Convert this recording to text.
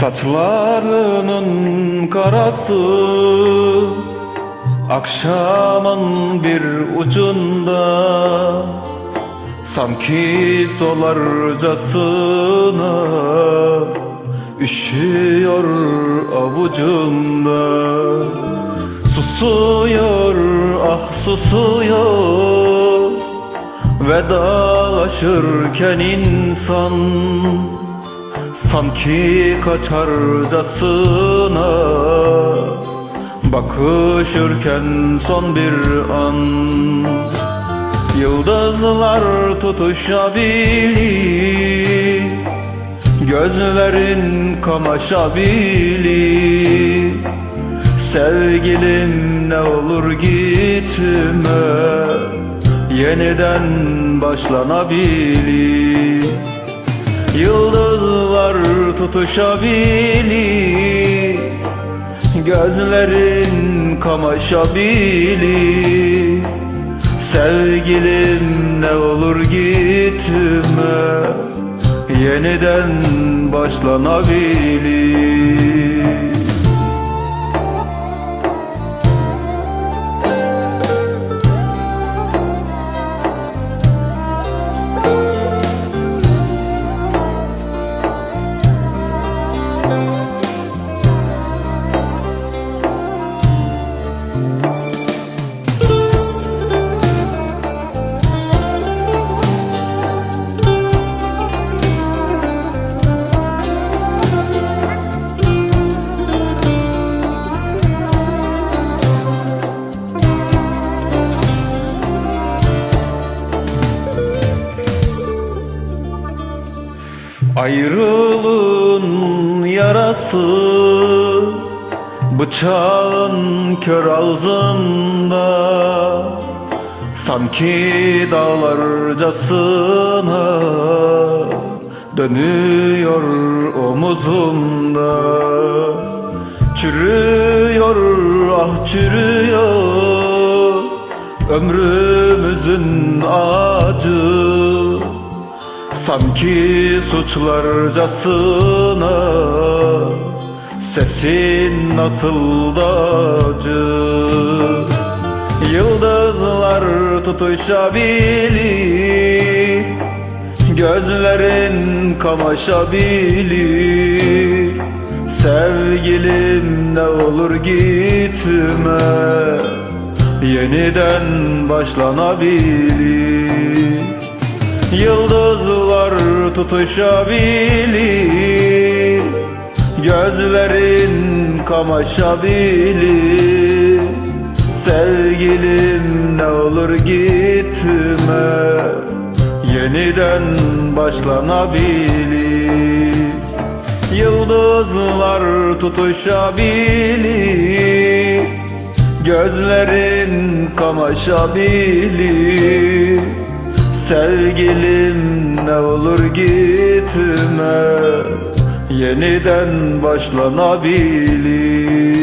Saçlarının karası Akşamın bir ucunda. Sanki solarcasına Üşüyor avucunda. Susuyor ah susuyor. Vedalaşırken insan Sanki kaçarcasına Bakışırken son bir an. Yıldızlar tutuşabilir Gözlerin kamaşabilir. Sevgilim ne olur gitme Yeniden başlanabilir Yıldızlar tutuşabilir. Gözlerin kamaşabilir. Sevgilim ne olur gitme. Yeniden başlanabilir Ayrılığın yarası Bıçağın kör ağzında Sanki dağlarcasına Dönüyor omuzumda Çürüyor ah çürüyor Ömrümüzün acı Sanki suçlarcasına Sesin nasıl da acı. Yıldızlar tutuşabilir Gözlerin kamaşabilir. Sevgilim ne olur gitme Yeniden başlanabilir. Yıldızlar tutuşabilir Gözlerin kamaşabilir Sevgilim ne olur gitme. Yeniden başlanabilir. Yıldızlar tutuşabilir. Gözlerin kamaşabilir Sevgilim ne olur gitme Yeniden başlanabilir